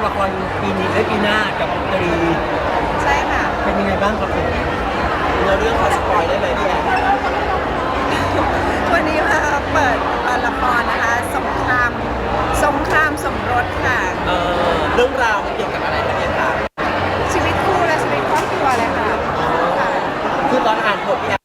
ำละครปีนี้และปีหน้ากับตรีใช่ค่ะ เป็นยังไงบ้างครับผมเราเรื่องขอสปอยได้ไหมพี่แอนวันนี้มาเปิดละครนะคะ สงคราม สงครามสมรสค่ะ เอ่อเรื่องราวมันเกี่ยวกับอะไรนะพี่แอนคะชีวิตคู่และชีวิตครอบครัวเลยค่ะค่ะคือตอนอ่านบทพี่แอน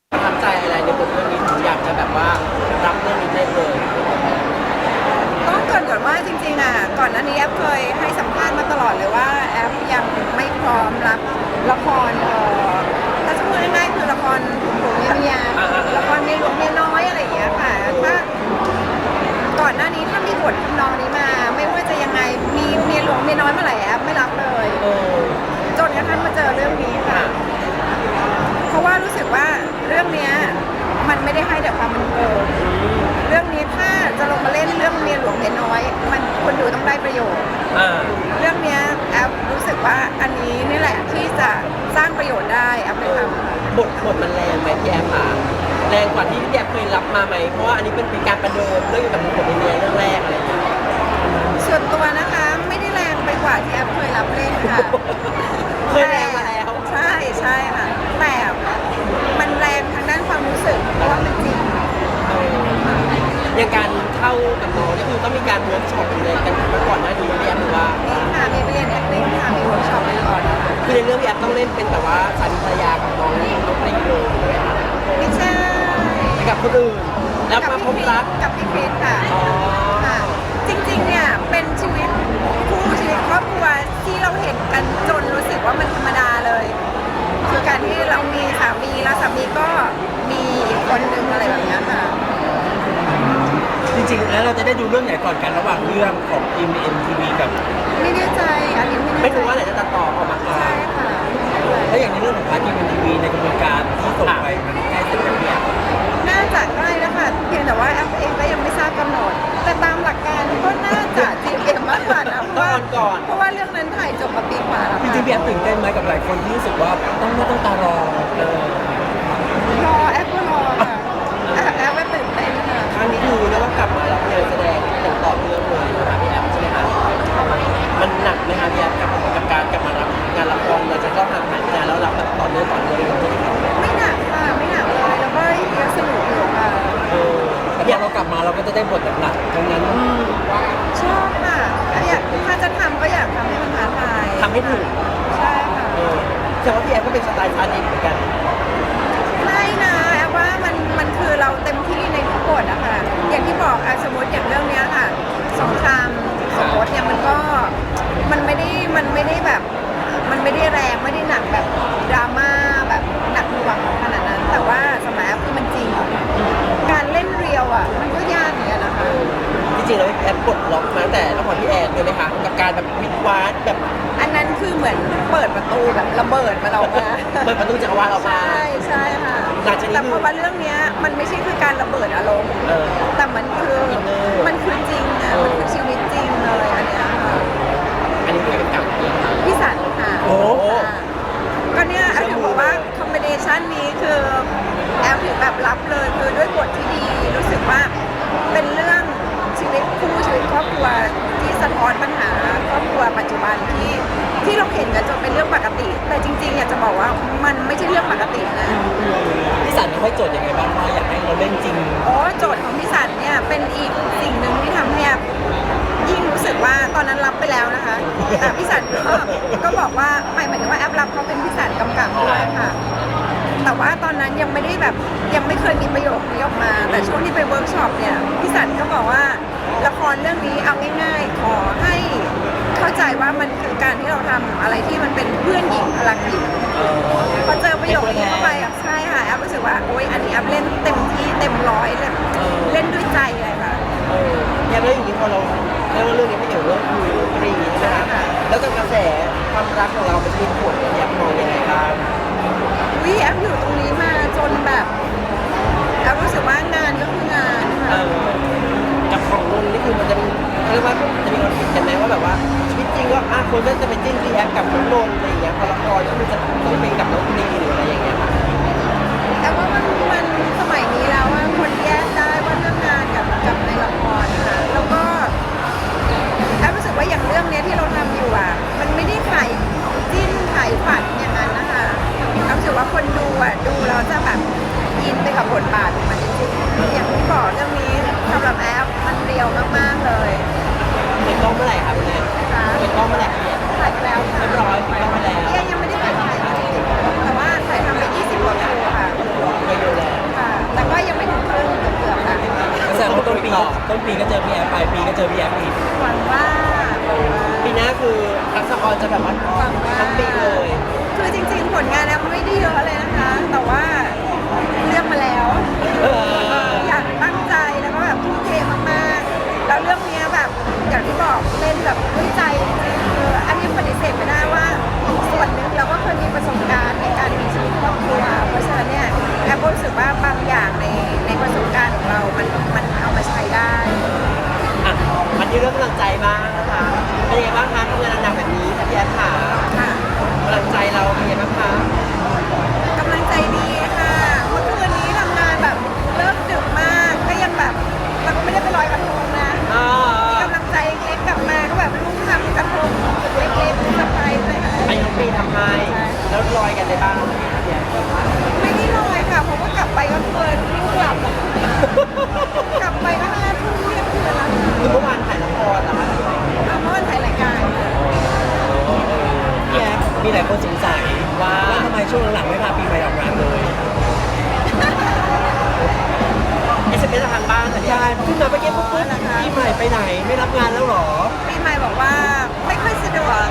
แรงกว่าที่พี่แอนเคยรับมาไหม เพราะว่าอันนี้เป็นเป็นการประเดิมเรื่องเกี่ยวกับบทในเรื่องเรื่องแรกอะไรอย่างเงี้ยส่วนตัวนะคะไม่ได้แรงไปกว่าที่แอฟเคยรับเล่นค่ะเคยแรงมาแล้วใช่ใช่ค่ะแต่มันแรงทางด้านความรู้สึกเพราะว่ามันจริงเอออย่างการเข้ากับน้องนี่คือต้องมีการเวิร์กช็อปอะไรกันมาก่อนหน้านี้พี่แอนหรือว่านี่ค่ะมีไปเรียน acting ค่ะมีเวิร์กช็อปไปก่อนนะคะคือในเรื่องพี่แอนต้องเล่นเป็นแบบว่าสามีภรรยากับน้องน้องปรีเลย กับคนอื่น แล้วมาพบรัก กับพี่คริสค่ะอ๋อ ค่ะ จริงๆ เนี่ยเป็นชีวิตคู่ชีวิตครอบครัวที่เราเห็นกันจนรู้สึกว่ามันธรรมดาเลย คือการที่เรามีสามีแล้วสามีก็มีอีกคนนึงอะไรแบบเนี้ยค่ะ จริงๆ แล้วเราจะได้ดูเรื่องไหนก่อนกันระหว่างเรื่องของ m m t v กับ ไม่แน่ใจอันนี้ไม่ไม่แน่ใจรู้ว่าไหนจะตัดต่อออกมาก่อนใช่ค่ะ แล้วอย่างในเรื่องของพาร์ท m m t v ในกระบวนการที่ส่งไปมันใกล้เสร็จแล้วเนี่ยน่า จะใกล้แล้วค่ะเพียงแต่ว่าแอปเองก็ยังไม่ทราบกำหนด แต่ตามหลักการก็น่าจะ GM มากกว่านะเพราะว่าก่อน เพราะว่าเรื่องนั้นถ่ายจบมาปีกว่าแล้วจริงๆพี่แอฟตื่นเต้นไหมกับหลายคนที่รู้สึกว่าต้องหน้าต้องตารอเออรอแอปก็รอค่ะแอปแอปไม่ตื่นเต้นค่ะครั้งนี้คือแล้วก็กลับมารับงานแสดงอย่างต่อเนื่องเลยนะคะพี่แอฟใช่ไหมคะมันหนักไหมคะพี่แอฟกับกับการกลับมารับงานละครเราจะต้องห่างหาย กลับมาเราก็จะได้บทหนักๆทั้งนั้นชอบค่ะอยากถ้าจะทำก็อยากทำให้มันท้าทายทำให้ถูกใช่ค่ะเออแต่ว่าพี่แอฟก็เป็นสไตล์ชาดิเหมือนกัน แล้วพี่แอฟปลดล็อกมาตั้งแต่ละครพี่แอนเลยไหมคะกับการแบบวิดวาดแบบอันนั้นคือเหมือนเปิดประตูแบบระเบิดมาเรามาเปิดประตูจักรวาลออกมา ใช่ใช่ค่ะหลังจากนี้แต่เพราะว่าเรื่องเนี้ยมันไม่ใช่คือการระเบิดอารมณ์เออ แต่มันคืออินเนอร์มันคือจริงอะเออมันคือชีวิตจริงเลยอันเนี้ยค่ะอันนี้คือเป็นกับเองค่ะพี่สันค่ะ โอ้ ค่ะก็เนี่ยแอฟถึงบอกว่าคอมบิเนชันนี้คือแอฟถึงแบบรับเลยคือด้วยบทที่ดีรู้สึกว่าเป็นเรื่องชีวิตคู่ชีวิตครอบครัวที่สะท้อนปัญหาครอบครัว ปัจจุบันที่ที่เราเห็นกันจนเป็นเรื่องปกติ แต่จริงๆอยากจะบอกว่ามันไม่ใช่เรื่องปกตินะพี่สันเขาให้โจทย์ยังไงบ้างว่าอยากให้เราเล่นจริงอ๋อโจทย์ของพี่สันเนี่ยเป็นอีกสิ่งหนึ่งที่ทำให้แอฟยิ่งรู้สึกว่าตอนนั้นรับไปแล้วนะคะแต่พี่สันก็ก็บอกว่าหมายหมายถึงว่าแอฟรับเขาเป็นพี่สันกำกับด้วยค่ะ แต่ว่าตอนนั้นยังไม่ได้แบบยังไม่เคยมีประโยคนี้ออกมา แต่ช่วงที่ไปเวิร์กช็อปเนี่ยพี่สันก็บอกว่าละครเรื่องนี้เอาง่ายๆขอให้ เข้าใจว่ามันคือการที่เราทำอะไรที่มันเป็นเพื่อนหญิงพลังหญิงเออพอเจอประโยคนี้เข้าไปอะใช่ค่ะแอฟรู้สึกว่าโอ๊ยอันนี้แอฟเล่นเต็มที่เต็มร้อยเลยเล่นด้วยใจเลยค่ะเออยังแล้วอย่างนี้พอเราเรียกว่าเรื่องนี้ไม่เกี่ยวเรื่องคุยเรื่องอะไรอย่างนี้ใช่ไหมคะแล้วกับกระแส คือทักษะออนจะแบบว่าทั้งปีเลยคือจริงๆ ผลงานแอมไม่ได้เยอะเลยนะคะ แต่ว่าเลือกมาแล้ว อยากตั้งใจแล้วก็แบบทุ่มเทมากๆ แล้วเรื่องนี้แบบอย่างที่บอกเล่นแบบด้วยใจคืออันนี้ปฏิเสธไม่ได้ว่าส่วนหนึ่งเราก็เคยมีประสบการณ์ในการมี มีหลายคนสงสัยว่าทำไมช่วงหลังๆไม่พาปีใหม่ออกงานเลยไอสเอ็มเอทางบ้านเหรอเนี่ยใช่ขึ้นมาเมื่อกี้ปุ๊บปุ๊บปีใหม่ไปไหนไม่รับงานแล้วหรอปีใหม่บอกว่าไม่ค่อยสะดวก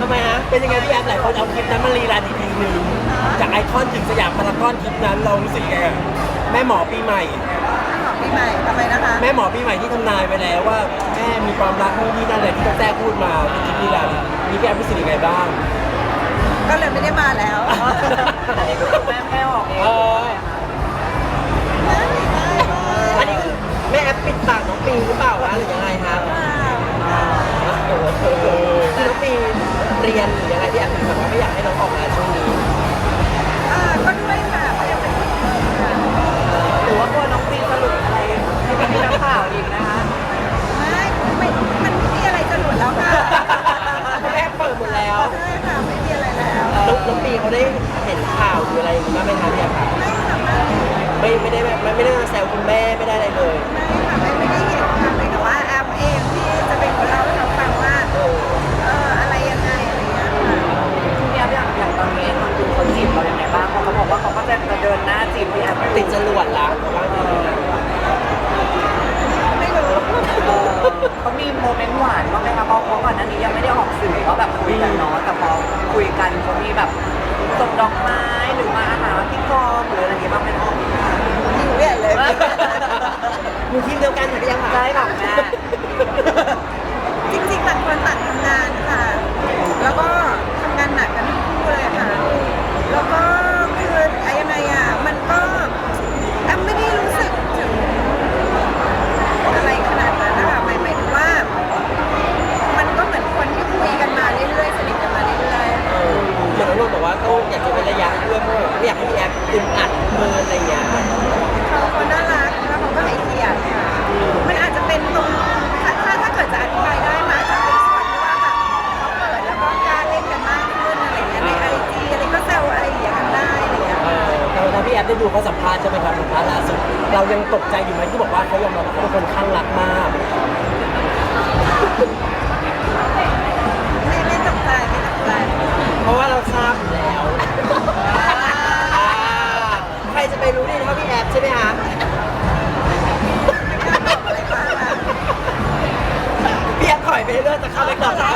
ทำไมฮะเป็นยังไงพี่แอดหลายคนเอาคลิปนั้นมารีรันอีกทีหนึ่งจากไอคอนถึงสยามพารากอนคลิปนั้นเรารู้สึกยังไงแม่หมอปีใหม่ หมอปีใหม่ทำไมนะคะ แม่หมอปีใหม่ที่ทำนายไปแล้วว่าแม่มีความรักนู่นนี่นั่นอะไรที่กะแจ้พูดมาเป็นคลิปรีรัน นี้พี่แอมรู้สึกยังไงบ้าง ก็เลยไม่ได้มาแล้ว อันนี้ก็แม่แม่ออกเอง ก็สัมภาษณ์ใช่ไหมครับสัมภาษณ์ล่าสุดเรายังตกใจอยู่ไหมที่บอกว่าเขายอมรับเขาเป็นคนข้างรักมาก ไม่ไม่ตกใจไม่ตกใจเพราะว่าเราทราบอยู่แล้วใครจะไปรู้ดีเท่าพี่แอบใช่ไหมคะพี่แอบถอยไปเรื่อยแต่เข้าไปก่อนนะ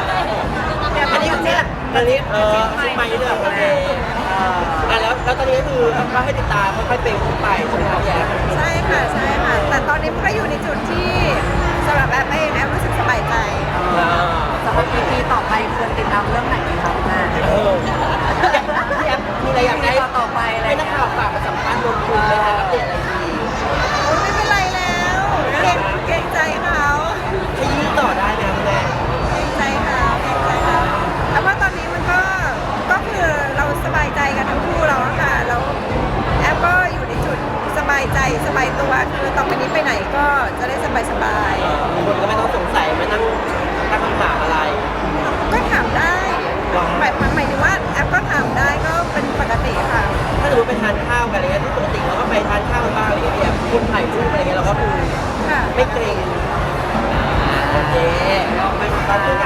อันนี้เพื่อนอันนี้เออซื้อไม้เรื่อย แล้วตอนนี้คือก็ให้ติดตามค่อยๆเต็มไปใช่ไหมคะแอฟ ใช่ค่ะใช่ค่ะ แต่ตอนนี้ก็ คนถ่ายรูปอะไรเงี้ยเราก็คือไม่เกรงโอเคเราไม่ต้องการ